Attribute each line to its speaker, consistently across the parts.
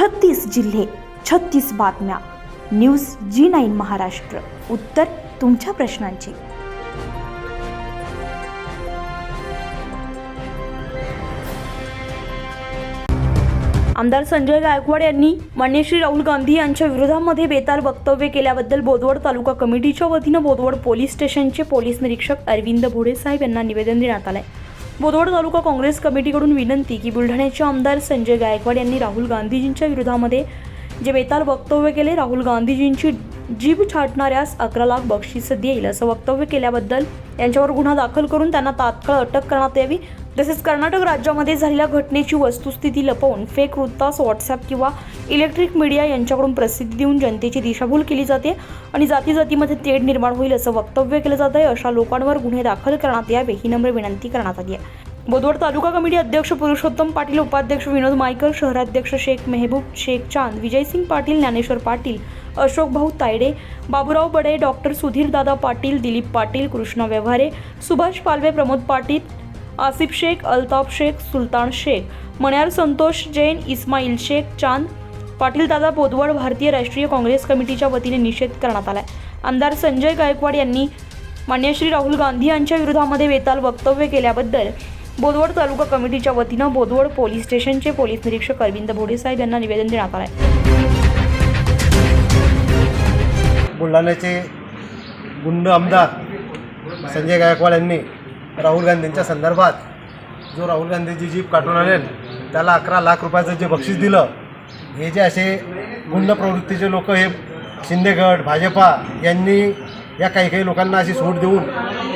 Speaker 1: छत्तीस जिल्हे छत्तीस बातम्या. News G nine Maharashtra. उत्तर तुमच्या प्रश्नांची. आमदार संजय गायकवाड यांनी मान्य श्री राहुल गांधी यांच्या विरोधामध्ये बेताल वक्तव्य केल्याबद्दल बोदवड तालुका कमिटीच्या वतीनं बोदवड पोलीस स्टेशनचे पोलीस निरीक्षक अरविंद भोडे साहेब यांना निवेदन देण्यात आलंय. बोदवड तालुका काँग्रेस कमिटीकडून विनंती की बुलढाण्याचे आमदार संजय गायकवाड यांनी राहुल गांधीजींच्या विरोधामध्ये जे बेताल वक्तव्य केले राहुल गांधीजींची जीभ छाटणाऱ्यास अकरा लाख बक्षीस देईल असं वक्तव्य केल्याबद्दल यांच्यावर गुन्हा दाखल करून त्यांना तात्काळ अटक करण्यात यावी. तसेच कर्नाटक राज्यामध्ये झालेल्या घटनेची वस्तुस्थिती लपवून फेक वृत्तास व्हॉट्सअप किंवा इलेक्ट्रिक मीडिया यांच्याकडून प्रसिद्धी देऊन जनतेची दिशाभूल केली जाते आणि जाती जातीमध्ये तेढ निर्माण होईल असं वक्तव्य केलं जात आहे. अशा लोकांवर गुन्हे दाखल करण्यात यावे ही नम्र विनंती करण्यात आली आहे. बोदवड तालुका कमिटी अध्यक्ष पुरुषोत्तम पाटील उपाध्यक्ष विनोद मायकर शहराध्यक्ष शेख मेहबूब शेख चांद विजयसिंग पाटील ज्ञानेश्वर पाटील अशोक भाऊ तायडे बाबुराव बडे डॉक्टर सुधीर दादा पाटील दिलीप पाटील कृष्णा व्यवहारे सुभाष पालवे प्रमोद पाटील आसिफ शेख अल्ताफ शेख सुलतान शेख मण्यार संतोष जैन इस्माईल शेख चांद पाटील दादा बोदवड भारतीय राष्ट्रीय काँग्रेस कमिटीच्या वतीने निषेध करण्यात आला आहे आमदार संजय गायकवाड यांनी मान्य श्री राहुल गांधी यांच्या विरोधामध्ये वेताल वक्तव्य केल्याबद्दल बोदवड तालुका कमिटीच्या वतीनं बोदवड पोलीस स्टेशनचे पोलीस निरीक्षक अरविंद भोडेसाहेब यांना निवेदन देण्यात आलं आहे
Speaker 2: बुलढाण्याचे गुंड आमदार संजय गायकवाड यांनी राहुल गांधींच्या संदर्भात जो राहुल गांधीची जीप काढून आणेल त्याला अकरा लाख रुपयाचं जे बक्षीस दिलं हे जे असे गुंड प्रवृत्तीचे लोक हे शिंदेगड भाजपा यांनी या काही काही लोकांना अशी सूट देऊन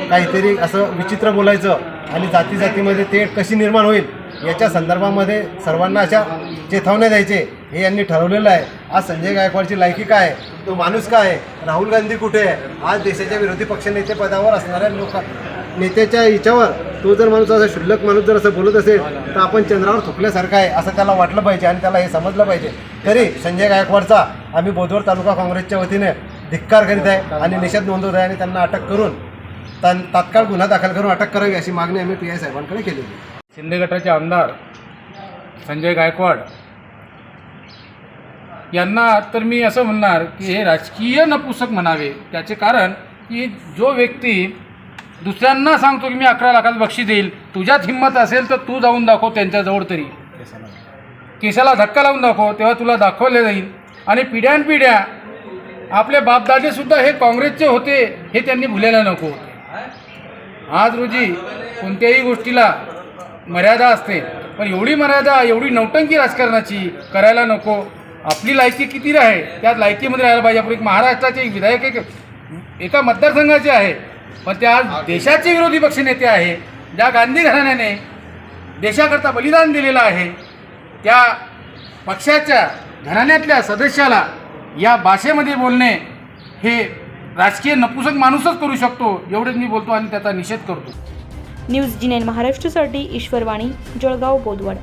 Speaker 2: काहीतरी असं विचित्र बोलायचं आणि जाती जातीमध्ये ते कशी निर्माण होईल याच्या संदर्भामध्ये सर्वांना अशा चेतावण्या द्यायचे हे यांनी ठरवलेलं आहे. आज संजय गायकवाडची लायकी काय? तो माणूस काय? आहे राहुल गांधी कुठे? आहे आज देशाच्या विरोधी पक्षनेते पदावर असणाऱ्या लोक नेत्याच्या हिच्यावर तो जर माणूस असा शुल्लक माणूस जर असं बोलत असेल तर आपण चंद्रावर थुकल्यासारखं आहे असं त्याला वाटलं पाहिजे आणि त्याला हे समजलं पाहिजे. तरी संजय गायकवाडचा आम्ही बोधवर तालुका काँग्रेसच्या वतीने धिक्कार करीत आहे आणि निषेध नोंदवत आहे आणि त्यांना अटक करून तान तात्काळ गुन्हा दाखल करून अटक करावी अशी मागणी आम्ही पी आय साहेबांकडे केली
Speaker 3: शिंदे गटाचे आमदार संजय गायकवाड यांना तर मी असं म्हणणार की हे राजकीय नपुसक म्हणावे. त्याचे कारण की जो व्यक्ती दुसऱ्यांना सांगतो की मी अकरा लाखाचं बक्षीस देईल. तुझ्यात हिंमत असेल तर तू जाऊन दाखव त्यांच्याजवळ तरी. केसाला. धक्का लावून दाखव तेव्हा तुला दाखवले जाईल. आणि पिढ्यानपिढ्या आपले बापदादेसुद्धा हे काँग्रेसचे होते हे त्यांनी भुलायला नको आज रोजी कोणत्याही गोष्टीला मर्यादा असते पण एवढी मर्यादा एवढी नौटंकी राजकारणाची करायला नको. आपली लायकी किती आहे? त्या लायकीमध्ये राहायला पाहिजे. आपण एक महाराष्ट्राचे एक विधायक एक एका मतदारसंघाचे आहे. पण त्या आज देशाचे विरोधी पक्षनेते आहे ज्या गांधी घराण्याने देशाकरता बलिदान दिलेलं आहे त्या पक्षाच्या घराण्यातल्या सदस्याला या भाषेमध्ये बोलणे हे राजकीय नपुसक माणूसच करू शकतो एवढेच मी बोलतो आणि त्याचा निषेध करतो.
Speaker 1: न्यूज जी नाईन महाराष्ट्रासाठी ईश्वरवाणी जळगाव बोदवड